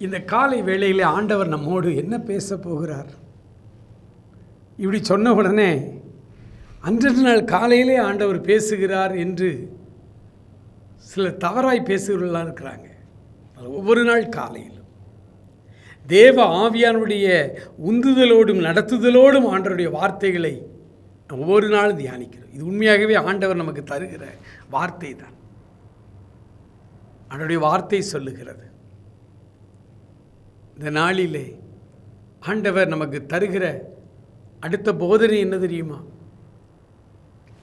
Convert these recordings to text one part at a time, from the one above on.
இந்த காலை வேளையில் ஆண்டவர் நம்மோடு என்ன பேச போகிறார்? இப்படி சொன்ன உடனே அன்றைய நாள் காலையிலே ஆண்டவர் பேசுகிறார் என்று சில தவறாய் பேசுகிறவர்களாக இருக்கிறாங்க. ஒவ்வொரு நாள் காலையிலும். தேவ ஆவியானுடைய உந்துதலோடும் நடத்துதலோடும் ஆண்டவருடைய வார்த்தைகளை ஒவ்வொரு நாளும் தியானிக்கிறோம். இது உண்மையாகவே ஆண்டவர் நமக்கு தருகிற வார்த்தை தான். ஆண்டவருடைய வார்த்தை சொல்லுகிறது. இந்த நாளிலே ஆண்டவர் நமக்கு தருகிற அடுத்த போதனை என்ன தெரியுமா?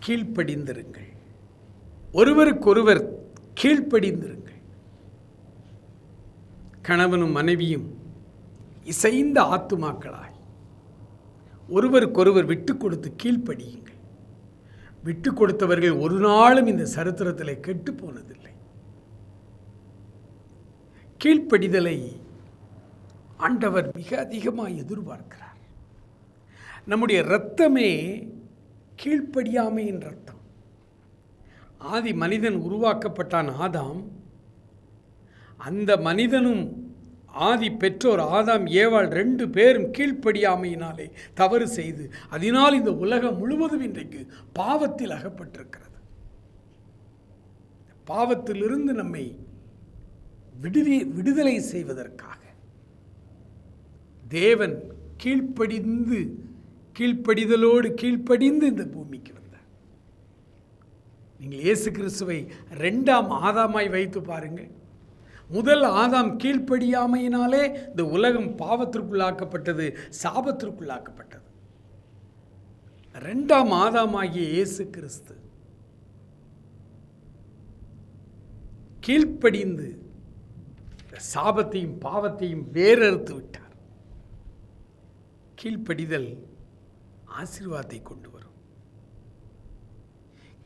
கீழ்ப்படிந்திருங்கள். ஒருவருக்கொருவர் கீழ்ப்படிந்திருங்கள். கணவனும் மனைவியும் இசைந்த ஆத்துமாக்களாய் ஒருவருக்கொருவர் விட்டு கொடுத்து கீழ்ப்படியுங்கள். விட்டு கொடுத்தவர்கள் ஒரு நாளும் இந்த சரித்திரத்தில் கெட்டு போனதில்லை. கீழ்ப்படிதலை ஆண்டவர் மிக அதிகமாக எதிர்பார்க்கிறார். நம்முடைய இரத்தமே கீழ்ப்படியாமையின் ரத்தம். ஆதி மனிதன் உருவாக்கப்பட்டான் ஆதாம். அந்த மனிதனும் ஆதி பெற்றோர் ஆதாம் ஏவாள் ரெண்டு பேரும் கீழ்ப்படியாமையினாலே தவறு செய்து அதனால் இந்த உலகம் முழுவதும் இன்றைக்கு பாவத்தில் அகப்பட்டிருக்கிறது. பாவத்திலிருந்து நம்மை விடுதி விடுதலை செய்வதற்காக தேவன் கீழ்ப்படிந்து கீழ்ப்படிதலோடு கீழ்ப்படிந்து இந்த பூமிக்கு வந்தார். நீங்கள் இயேசு கிறிஸ்துவை ரெண்டாம் ஆதாமாய் வைத்து பாருங்கள். முதல் ஆதாம் கீழ்ப்படியாமையினாலே இந்த உலகம் பாவத்திற்குள்ளாக்கப்பட்டது சாபத்திற்குள்ளாக்கப்பட்டது. ரெண்டாம் ஆதாமாகிய இயேசு கிறிஸ்து கீழ்ப்படிந்து சாபத்தையும் பாவத்தையும் வேறறுத்து விட்டார். கீழ்ப்படிதல் ஆசீர்வாதத்தை கொண்டு வரும்.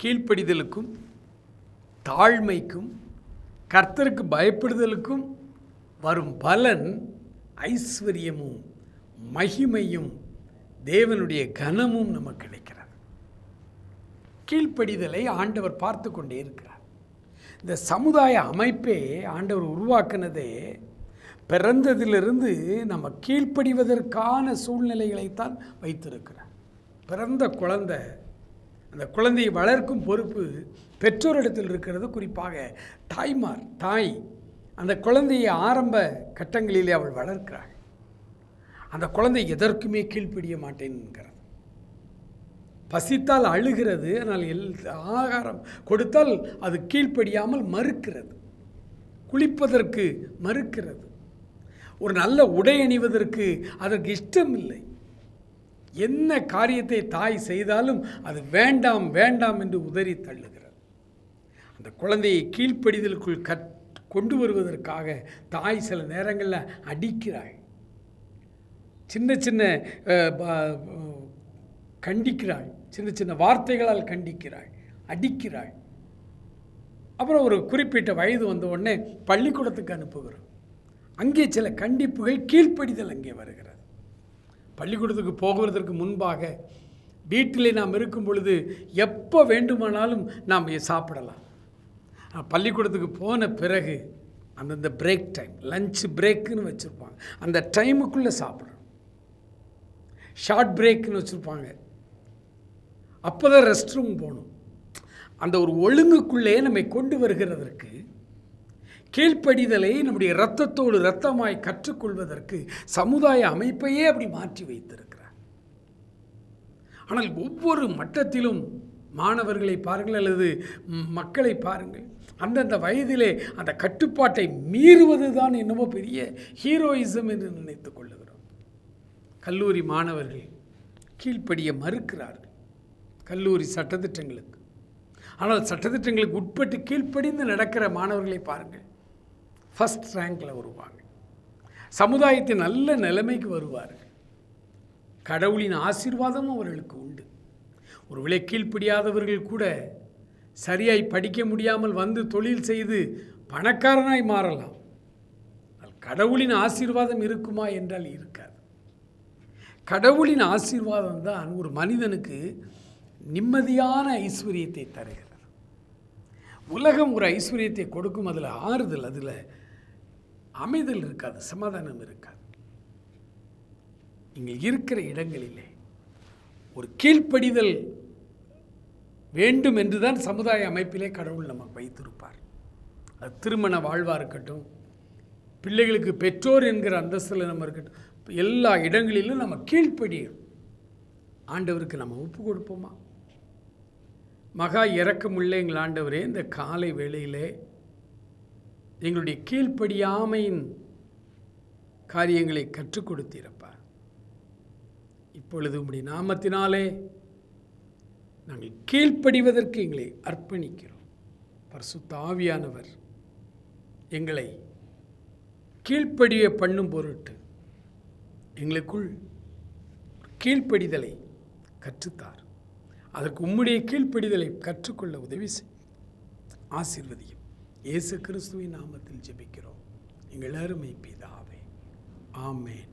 கீழ்ப்படிதலுக்கும் தாழ்மைக்கும் கர்த்தருக்கு பயப்படுதலுக்கும் வரும் பலன் ஐஸ்வர்யமும் மகிமையும் தேவனுடைய கனமும் நமக்கு கிடைக்கிறது. கீழ்ப்படிதலை ஆண்டவர் பார்த்து கொண்டே இருக்கிறார். இந்த சமுதாய அமைப்பே ஆண்டவர் உருவாக்குனதே பிறந்ததிலிருந்து நம்ம கீழ்ப்படிவதற்கான சூழ்நிலைகளைத்தான் வைத்திருக்கிறார். பிறந்த குழந்தை அந்த குழந்தையை வளர்க்கும் பொறுப்பு பெற்றோரிடத்தில் இருக்கிறது. குறிப்பாக தாய்மார் தாய் அந்த குழந்தையை ஆரம்ப கட்டங்களிலே அவள் வளர்க்கிறாள். அந்த குழந்தை எதற்குமே கீழ்ப்படிய மாட்டேன்கிறது பசித்தால் அழுகிறது ஆனால் எல் ஆகாரம் கொடுத்தால் அது கீழ்ப்படியாமல் மறுக்கிறது. குளிப்பதற்கு மறுக்கிறது. ஒரு நல்ல உடை அணிவதற்கு அதற்கு இஷ்டம் இல்லை என்ன காரியத்தை தாய் செய்தாலும் அது வேண்டாம் வேண்டாம் என்று உதறி தள்ளுகிறது. அந்த குழந்தையை கீழ்ப்படிதலுக்குள் கற் கொண்டு வருவதற்காக தாய் சில நேரங்களில் அடிக்கிறாள். சின்ன சின்ன கண்டிக்கிறாள். சின்ன சின்ன வார்த்தைகளால் கண்டிக்கிறாள் அடிக்கிறாள். அப்புறம் ஒரு குறிப்பிட்ட வயது வந்த உடனே பள்ளிக்கூடத்துக்கு அனுப்புகிறோம் அங்கே சில கண்டிப்புகள் கீழ்ப்படிதல் அங்கே வருகிறது. பள்ளிக்கூடத்துக்கு போகிறதற்கு முன்பாக வீட்டிலே நாம் இருக்கும் பொழுது எப்போ வேண்டுமானாலும் நாம் சாப்பிடலாம். பள்ளிக்கூடத்துக்கு போன பிறகு அந்தந்த பிரேக் டைம் லஞ்ச் பிரேக்குன்னு வச்சுருப்பாங்க. அந்த டைமுக்குள்ளே சாப்பிடணும். ஷார்ட் பிரேக்குன்னு வச்சுருப்பாங்க. அப்போ தான் ரெஸ்ட் ரூம் போகணும். அந்த ஒரு ஒழுங்குக்குள்ளேயே நம்மை கொண்டு வருகிறதற்கு கீழ்ப்படிதலை நம்முடைய இரத்தத்தோடு இரத்தமாய் கற்றுக்கொள்வதற்கு சமுதாய அமைப்பையே அப்படி மாற்றி வைத்திருக்கிறார். ஆனால் ஒவ்வொரு மட்டத்திலும் மாணவர்களை பாருங்கள் அல்லது மக்களை பாருங்கள். அந்தந்த வயதிலே அந்த கட்டுப்பாட்டை மீறுவது தான் என்னமோ பெரிய ஹீரோயிசம் என்று நினைத்து கொள்ளுகிறோம். கல்லூரி மாணவர்கள் கீழ்ப்படிய மறுக்கிறார்கள் கல்லூரி சட்டத்திட்டங்களுக்கு. ஆனால் சட்டத்திட்டங்களுக்கு உட்பட்டு கீழ்ப்படிந்து நடக்கிற மாணவர்களை பாருங்கள். ஃபஸ்ட் ரேங்கில் வருவாங்க. சமுதாயத்தின் நல்ல நிலைமைக்கு வருவார்கள். கடவுளின் ஆசீர்வாதமும் அவர்களுக்கு உண்டு. ஒருவேளை கீழ்ப்படியாதவர்கள் கூட சரியாய் படிக்க முடியாமல் வந்து தொழில் செய்து பணக்காரனாய் மாறலாம். ஆனால் கடவுளின் ஆசீர்வாதம் இருக்குமா என்றால் இருக்காது. கடவுளின் ஆசீர்வாதம் தான் ஒரு மனிதனுக்கு நிம்மதியான ஐஸ்வர்யத்தை தருகிறது. உலகம் ஒரு ஐஸ்வர்யத்தை கொடுக்கும் அதில் ஆறுதல் அதில் அமைதல் இருக்காது சமாதானம் இருக்காது. நீங்கள் இருக்கிற இடங்களிலே ஒரு கீழ்ப்படிதல் வேண்டும் என்றுதான் சமுதாய அமைப்பிலே கடவுள் நமக்கு வைத்திருப்பார். அது திருமண வாழ்வாக இருக்கட்டும் பிள்ளைகளுக்கு பெற்றோர் என்கிற அந்தஸ்தில் நம்ம இருக்கட்டும் எல்லா இடங்களிலும் நம்ம கீழ்ப்படியும். ஆண்டவருக்கு நம்ம ஒப்பு கொடுப்போமா? மகா இறக்கமுள்ள எங்கள் ஆண்டவரே இந்த காலை வேளையிலே எங்களுடைய கீழ்ப்படியாமையின் காரியங்களை கற்றுக் கொடுத்திருப்பார் இப்பொழுது உம்முடைய நாமத்தினாலே நாங்கள் கீழ்ப்படிவதற்கு எங்களை அர்ப்பணிக்கிறோம். பரிசுத்தாவியானவர் எங்களை கீழ்ப்படிய பண்ணும் பொருட்டு எங்களுக்குள் கீழ்ப்படிதலை கற்றுத்தார். அதற்கு உம்முடைய கீழ்ப்படிதலை கற்றுக்கொள்ள உதவி செய். ஆசீர்வதியும். இயேசு கிறிஸ்துவின் நாமத்தில் ஜெபிக்கிறோம். எங்கள் அருமை பிதாவே. ஆமேன்.